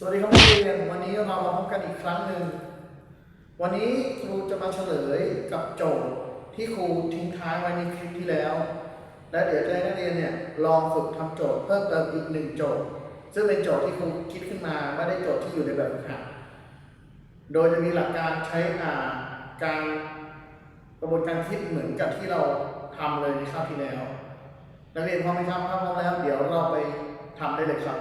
สวัสดีครับนักเรียนวันนี้เรามาพบกันอีกครั้งหนึ่ง วันนี้ครูจะมาเฉลยกับโจทย์ที่ครูทิ้งท้ายไว้ในคลิปที่แล้ว และเดี๋ยวจะให้นักเรียนเนี่ยลองฝึกทำโจทย์เพิ่มเติมอีกหนึ่งโจทย์ ซึ่งเป็นโจทย์ที่ครูคิดขึ้นมาไม่ได้โจทย์ที่อยู่ในแบบฝึกหัดโดยจะมีหลักการใช้อ่าการกระบวนการคิดเหมือนกับที่เราทำเลยในคราวที่แล้ว นักเรียนพร้อมไหมครับถ้าพร้อมแล้ว เดี๋ยวเราไปทำได้เลยครับ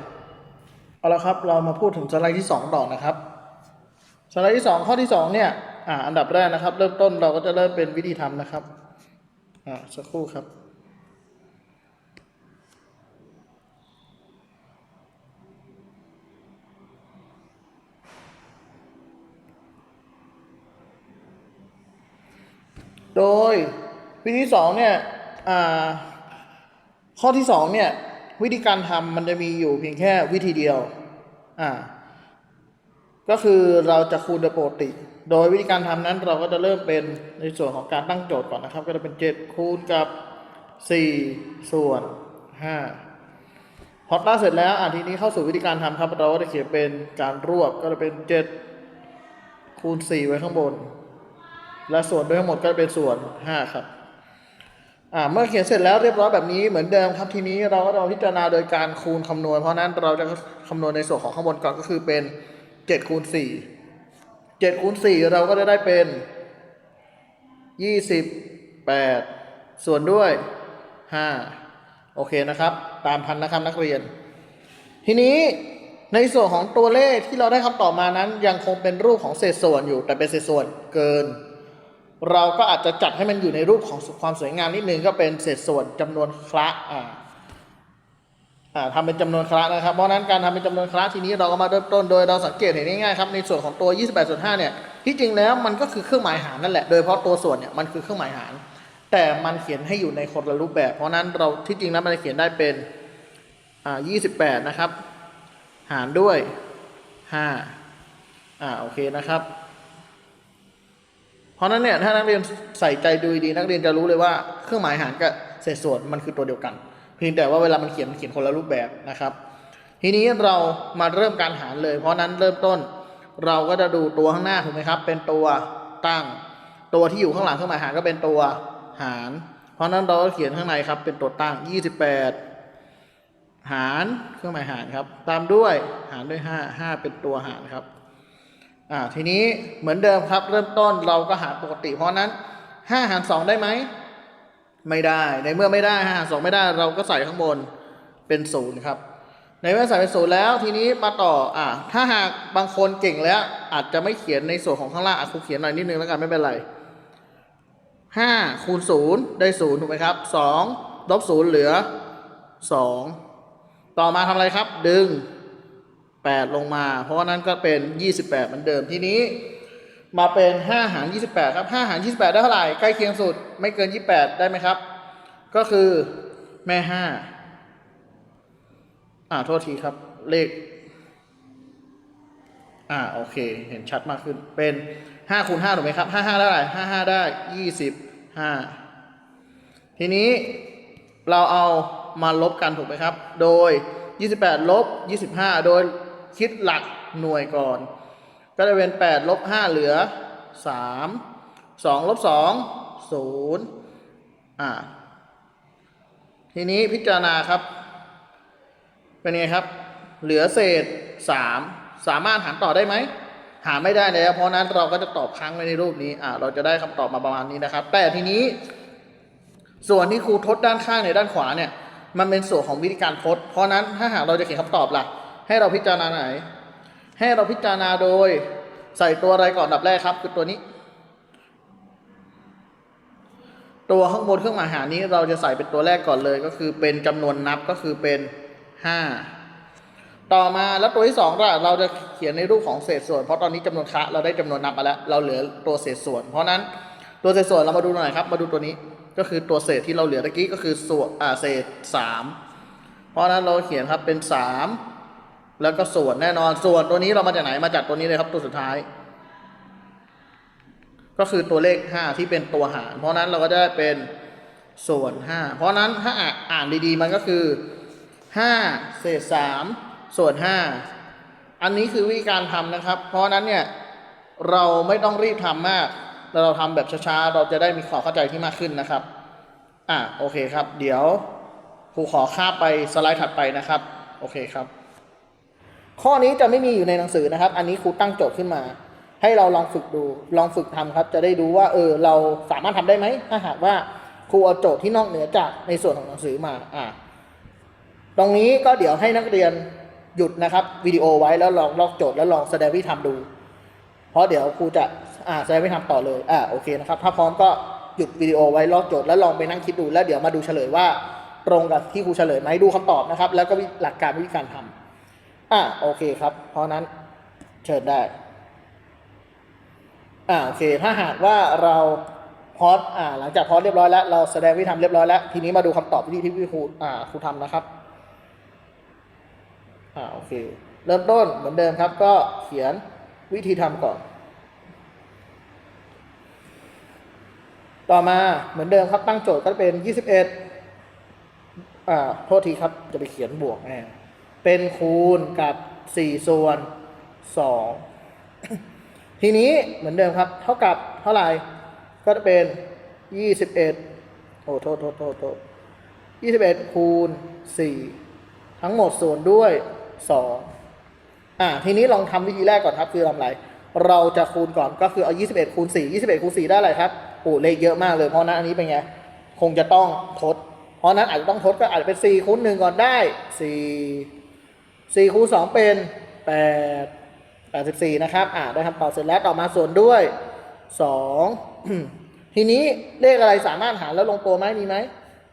เอาละครับเรามาพูดถึงสไลด์ที่2ต่อนะครับ สไลด์ที่ 2 ข้อที่ 2 เนี่ยอ่าอันดับแรกนะครับ เริ่มต้นเราก็จะเริ่มเป็นวิธีทำนะครับอ่าสักครู่ครับโดยวิธีสองเนี่ยอ่าข้อที่สองเนี่ย วิธีการทำมันจะมีอยู่เพียงแค่วิธีเดียวอ่าก็คือเราจะคูณโดยปกติ โดยวิธีการทำนั้นเราก็จะเริ่มเป็นในส่วนของการตั้งโจทย์ก่อนนะครับ ก็จะเป็น 7 คูณกับ 4 ส่วน 5 พอตั้งเสร็จแล้วอะทีนี้เข้าสู่วิธีการทำครับ เราก็จะเขียนเป็นการรวบก็จะเป็น 7 คูณ 4 ไว้ข้างบน และส่วนด้วยทั้งหมดก็เป็นส่วน 5 ครับ อ่าเมื่อเขียนเสร็จแล้วเรียบร้อยแบบนี้เหมือนเดิมครับทีนี้เราก็จะมาพิจารณาโดยการคูณคำนวณ เพราะฉะนั้นเราจะคำนวณในส่วนของข้างบนก่อนก็คือเป็น7คูณ4 7คูณ4เราก็จะได้เป็น 28 ส่วนด้วย 5 โอเคนะครับ ตามพันนะครับนักเรียน ทีนี้ในส่วนของตัวเลขที่เราได้คำตอบมานั้นยังคงเป็นรูปของเศษส่วนอยู่แต่เป็นเศษส่วนเกิน เราก็อาจจะจัดให้มันอยู่ในรูปของความสวยงามนิดนึงก็เป็นเศษส่วนจำนวนคละอ่าทำเป็นจำนวนคละนะครับ เพราะนั้นการทำเป็นจำนวนคละทีนี้เราก็มาเริ่มต้นโดยเราสังเกตเห็นง่ายๆครับในส่วนของตัว 28ส่วน5เนี่ยที่จริงแล้วมันก็คือเครื่องหมายหารนั่นแหละ โดยเฉพาะตัวส่วนเนี่ยมันคือเครื่องหมายหาร แต่มันเขียนให้อยู่ในคนละรูปแบบ เพราะนั้นเราที่จริงแล้วมันจะเขียนได้เป็นอ่า28 นะครับ หารด้วย5อ่าโอเคนะครับ เพราะนั้นเนี่ยถ้านักเรียนใส่ใจดูดีนักเรียนจะรู้เลยว่าเครื่องหมายหารกับเศษส่วนมันคือตัวเดียวกัน เพียงแต่ว่าเวลามันเขียนมันเขียนคนละรูปแบบนะครับ ทีนี้เรามาเริ่มการหารเลย เพราะนั้นเริ่มต้นเราก็จะดูตัวข้างหน้าถูกไหมครับ เป็นตัวตั้ง ตัวที่อยู่ข้างหลังเครื่องหมายหารก็เป็นตัวหาร เพราะฉะนั้นเราก็เขียนข้างในครับเป็นตัวตั้ง 28 หารเครื่องหมายหารครับ ตามด้วยหารด้วย 5 5 เป็นตัวหารครับ อ่าทีนี้เหมือนเดิมครับ เริ่มต้นเราก็หารปกติ เพราะนั้น5หาร2ได้ไหมไม่ได้ในเมื่อไม่ได้5หาร2ไม่ได้เราก็ใส่ข้างบนเป็นศูนย์ครับในเมื่อใส่เป็นศูนย์แล้วทีนี้มาต่ออ่าถ้าหากบางคนเก่งแล้ว อาจจะไม่เขียนในส่วนของข้างล่างอะครูเขียนหน่อยนิดนึงแล้วกันไม่เป็นไร5คูณ0ได้0ถูกไหมครับ2ลบ0เหลือ2ต่อมาทำอะไรครับ ดึง 8 ลงมา เพราะนั้นก็เป็น 28 เหมือนเดิมทีนี้มาเป็น 5 หาร 28 ครับ 5 หาร 28 ได้เท่าไหร่ ใกล้เคียงสุด ไม่เกิน 28 ได้ไหมครับ ก็คือแม่ 5 อ่า โทษทีครับ เลข อ่า โอเค เห็นชัดมากขึ้น เป็น 5คูณ5ถูกไหมครับ 55 ได้เท่าไหร่55 ได้ 25 ทีนี้เราเอามาลบกันถูกไหมครับ โดย 28 ลบ 25 โดย คิดหลักหน่วยก่อนก็จะเป็น8ลบ5เหลือ 3 2ลบ2 0อ่าทีนี้พิจารณาครับ เป็นไงครับ เหลือเศษ 3 สามารถหารต่อได้ไหม หาไม่ได้แล้ว เพราะนั้นเราก็จะตอบค้างไว้ในรูปนี้อ่าเราจะได้คำตอบมาประมาณนี้นะครับ แต่ทีนี้ ส่วนที่ครูทดด้านข้างในด้านขวาเนี่ย มันเป็นส่วนของวิธีการทด เพราะนั้นถ้าหากเราจะเขียนคำตอบล่ะ ให้เราพิจารณาไหน ให้เราพิจารณาโดยใส่ตัวอะไรก่อนดับแรกครับ คือตัวนี้ ตัวข้างบนเครื่องหมายหารนี้เราจะใส่เป็นตัวแรกก่อนเลย ก็คือเป็นจำนวนนับก็คือเป็น5ต่อมาแล้วตัวที่สองล่ะเราจะเขียนในรูปของเศษส่วน เพราะตอนนี้จำนวนคะเราได้จำนวนนับมาแล้ว เราเหลือตัวเศษส่วน เพราะนั้นตัวเศษส่วนเรามาดูหน่อยครับ มาดูตัวนี้ก็คือตัวเศษที่เราเหลือตะกี้ก็คือส่วนอ่าเศษสามเพราะฉะนั้นเราเขียนครับเป็นสาม แล้วก็ส่วนแน่นอนส่วนตัวนี้เรามาจากไหนมาจากตัวนี้เลยครับตัวสุดท้าย ก็คือตัวเลข 5 ที่เป็นตัวหาร เพราะนั้นเราก็จะได้เป็นส่วน 5 เพราะนั้นถ้าอ่านดีๆ มันก็คือ 5 เศษ 3 ส่วน 5 อันนี้คือวิธีการทำนะครับ เพราะนั้นเนี่ยเราไม่ต้องรีบทำมากแต่เราทำแบบช้าๆ เราจะได้มีความเข้าใจที่มากขึ้นนะครับ อะโอเคครับ เดี๋ยวครูขอข้าไปสไลด์ถัดไปนะครับ โอเคครับ ข้อนี้จะไม่มีอยู่ในหนังสือนะครับ อันนี้ครูตั้งโจทย์ขึ้นมา ให้เราลองฝึกดู ลองฝึกทำครับ จะได้ดูว่าเออเราสามารถทำได้ไหม ถ้าหากว่าครูเอาโจทย์ที่นอกเหนือจากในส่วนของหนังสือมา อ่า ตรงนี้ก็เดี๋ยวให้นักเรียนหยุดนะครับวิดีโอไว้แล้วลองลอกโจทย์แล้วลองแสดงวิธีทำดู เพราะเดี๋ยวครูจะอ่าแสดงวิธีทำต่อเลย อ่าโอเคนะครับ ถ้าพร้อมก็หยุดวิดีโอไว้ลอกโจทย์แล้วลองไปนั่งคิดดูแล้วเดี๋ยวมาดูเฉลยว่าตรงกับที่ครูเฉลยไหมดูคำตอบนะครับ แล้วก็หลักการวิธีการทำ อ่าโอเคครับ เพราะนั้นเชิญได้อ่าโอเคถ้าหากว่าเราพอดอ่าหลังจากพอดเรียบร้อยแล้ว เราแสดงวิธีทำเรียบร้อยแล้ว ทีนี้มาดูคำตอบวิธีที่ครูอ่าครูทำนะครับอ่าโอเคเริ่มต้นเหมือนเดิมครับ ก็เขียนวิธีทำก่อน ต่อมาเหมือนเดิมครับตั้งโจทย์ก็เป็น 21อ่าโทษทีครับจะไปเขียนบวกแน่ เป็นคูณกับ 4 ส่วน 2 ทีนี้เหมือนเดิมครับ เท่ากับเท่าไหร่ ก็จะเป็น 21 โอ้โทษโทษโทษโทษ21 คูณ 4 ทั้งหมดส่วนด้วย 2 อ่า ทีนี้ลองทำวิธีแรกก่อนครับคือทำอะไรเราจะคูณก่อนก็คือเอา 21 คูณ 4 21 คูณ 4 ได้อะไรครับโอ้เลขเยอะมากเลย เพราะนั้นอันนี้เป็นไง คงจะต้องทด เพราะนั้นอาจจะต้องทดก็อาจจะเป็น 4 คูณ 1 ก่อนได้ 4 4คูณ2เป็น 8 84 นะครับ อ่าได้คำตอบเสร็จแล้วต่อมาส่วนด้วย 2 ทีนี้เลขอะไรสามารถหารแล้วลงตัวไหมมีไหม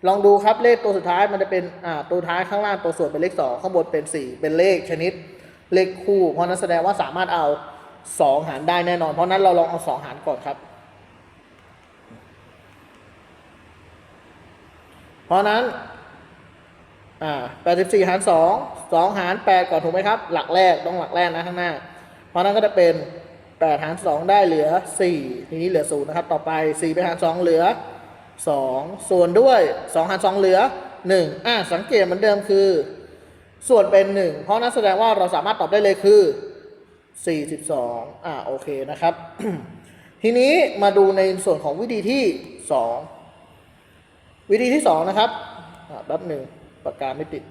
ลองดูครับเลขตัวสุดท้ายมันจะเป็น อ่า ตัวท้ายข้างล่างตัวส่วนเป็นเลข 2 ข้างบนเป็น 4 เป็นเลขชนิดเลขคู่ เพราะนั้นแสดงว่าสามารถเอา 2 หารได้แน่นอน เพราะนั้นเราลองเอา 2 หารก่อนครับ เพราะนั้น อ่า84หาร2 2หาร8ก่อนถูกไหมครับ หลักแรกต้องหลักแรกนะข้างหน้า เพราะนั้นก็จะเป็น8หาร2ได้เหลือ4ทีนี้เหลือ0นะครับ ต่อไป4ไปหาร2เหลือ2ส่วนด้วย2หาร2เหลือ1อ่าสังเกตเหมือนเดิมคือ ส่วนเป็น1เพราะนั้นแสดงว่าเราสามารถตอบได้เลยคือ42อ่าโอเคนะครับ ทีนี้มาดูในส่วนของวิธีที่2วิธีที่2นะครับอ่าแป๊บหนึ่ง ปากกาไม่ติด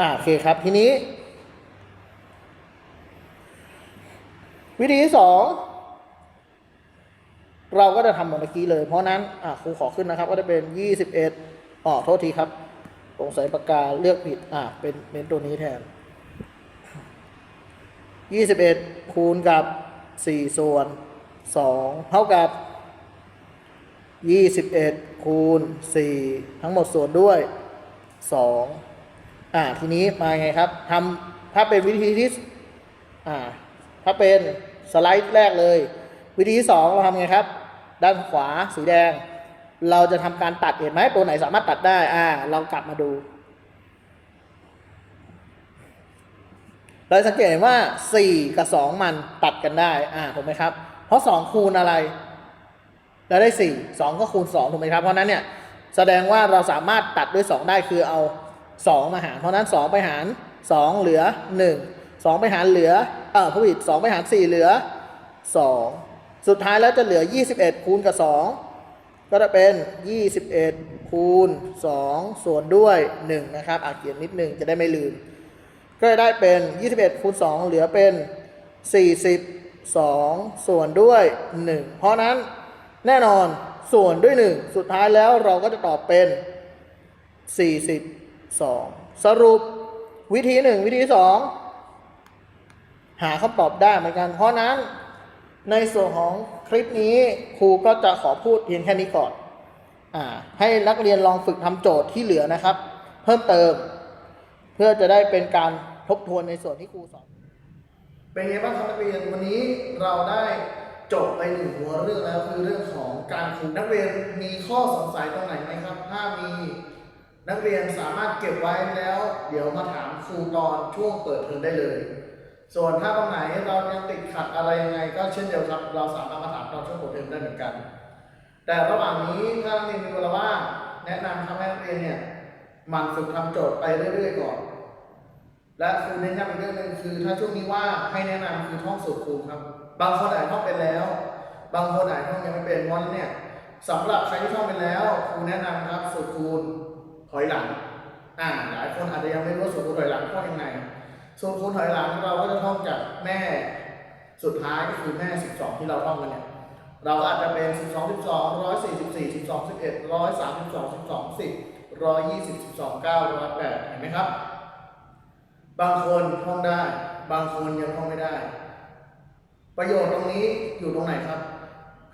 อ่าโอเคครับทีนี้ วิธีที่สองเราก็จะทำเหมือนเมื่อกี้เลย เพราะนั้น อ่าครูขอขึ้นนะครับ ก็จะเป็นยี่สิบเอ็ดอ๋อโทษทีครับสงสัยปากกาเลือกผิด อ่าเป็นเป็นตัวนี้แทนยี่สิบเอ็ดคูณกับสี่ส่วนสองเท่ากับ ยี่สิบเอ็ดคูณสี่ทั้งหมดส่วนด้วยสองอ่า ทีนี้มาไงครับทำถ้าเป็นวิธีที่ อ่า ถ้าเป็นสไลด์แรกเลย วิธีที่สองเราทำไงครับ ด้านขวาสีแดง เราจะทำการตัดเห็นไหมตัวไหนสามารถตัดได้ อ่า เรากลับมาดู เราสังเกตเห็นว่า 4 กับ 2 มันตัดกันได้ อ่า ถูกไหมครับ เพราะ 2 คูณอะไร เราได้ 4 2 ก็คูณ 2 ถูกไหมครับ เพราะนั้นเนี่ยแสดงว่าเราสามารถตัดด้วย 2 ได้คือเอา 2 มาหาร เพราะนั้น 2 ไปหาร 2 เหลือ 1 2 ไปหารเหลือ เออผู้ผิด2ไปหาร 4 เหลือ 2 สุดท้ายแล้วจะเหลือ 21 คูณกับ 2 ก็จะเป็น 21 คูณ 2 ส่วนด้วย 1 นะครับอะเขียนนิดนึงจะได้ไม่ลืม ก็จะได้เป็น 21 คูณ 2 เหลือเป็น 42 ส่วนด้วย 1 เพราะนั้น แน่นอนส่วนด้วย 1 สุดท้ายแล้วเราก็จะตอบเป็น 42 สรุปวิธี 1 วิธี 2 หาคำตอบได้เหมือนกัน เพราะนั้นในส่วนของคลิปนี้ครูก็จะขอพูดเพียงแค่นี้ก่อนอ่าให้นักเรียนลองฝึกทำโจทย์ที่เหลือนะครับ เพิ่มเติม เพื่อจะได้เป็นการทบทวนในส่วนที่ครูสอน เป็นไงบ้างครับนักเรียนวันนี้เราได้ จบไปหนึ่งหัวเรื่องแล้วคือเรื่องของการคุมนักเรียนมีข้อสงสัยตรงไหนไหมครับ ถ้ามีนักเรียนสามารถเก็บไว้แล้ว เดี๋ยวมาถามครูตอนช่วงเปิดเทอมได้เลย ส่วนถ้าตรงไหนเรายังติดขัดอะไรยังไง ก็เช่นเดียวกันเราสามารถมาถามตอนช่วงเปิดเทอมได้เหมือนกัน แต่ระหว่างนี้ถ้านักเรียนมีเวลาว่างแนะนำครับให้นักเรียนเนี่ยหมันฝึกทำโจทย์ไปเรื่อยๆก่อน และครูเน้นย้ำอีกเรื่องหนึ่งคือ ถ้าช่วงนี้ว่าให้แนะนำคือท่องสูตรคูครับ บางคนอ่านท่องเป็นแล้ว บางคนอ่านท่องยังไม่เป็นวันเนี่ยสำหรับใครที่ท่องเป็นแล้วครูแนะนำครับสูตรคูณถอยหลังอ่าหลายคนอาจจะยังไม่รู้สูตรคูณถอยหลังท่องยังไงสูตรคูณถอยหลังเราก็จะท่องจากแม่สุดท้ายก็คือแม่ 12 ที่เราท่องกันเนี่ยเราอาจจะเป็น 12 12 144 12 11 132 12 10 120 12 9 108เห็นไหมครับ บางคนท่องได้ บางคนยังท่องไม่ได้ ประโยชน์ตรงนี้อยู่ตรงไหนครับ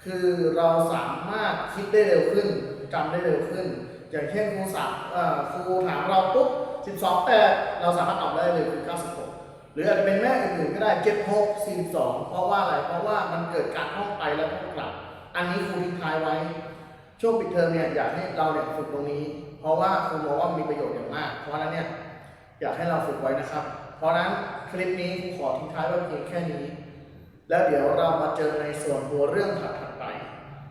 คือเราสามารถคิดได้เร็วขึ้นจำได้เร็วขึ้น อย่างเช่นครูสับเอ่อครูถามเราปุ๊บ12 8 เราสามารถตอบได้เลยคือ 96 หรืออาจจะเป็นแม่อื่นๆก็ได้ 76 42 เพราะว่าอะไร เพราะว่ามันเกิดการท่องไปแล้วท่องกลับ อันนี้ครูทิ้งท้ายไว้ ช่วงปิดเทอมเนี่ยอยากให้เราเนี่ยฝึกตรงนี้ เพราะว่าครูมองว่ามีประโยชน์อย่างมาก เพราะฉะนั้นเนี่ยอยากให้เราฝึกไว้นะครับ เพราะนั้นคลิปนี้ครูขอทิ้งท้ายไว้เพียงแค่นี้ แล้วเดี๋ยวเรามาเจอในส่วนตัวเรื่องถัดไป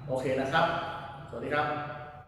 โอเคนะครับ สวัสดีครับ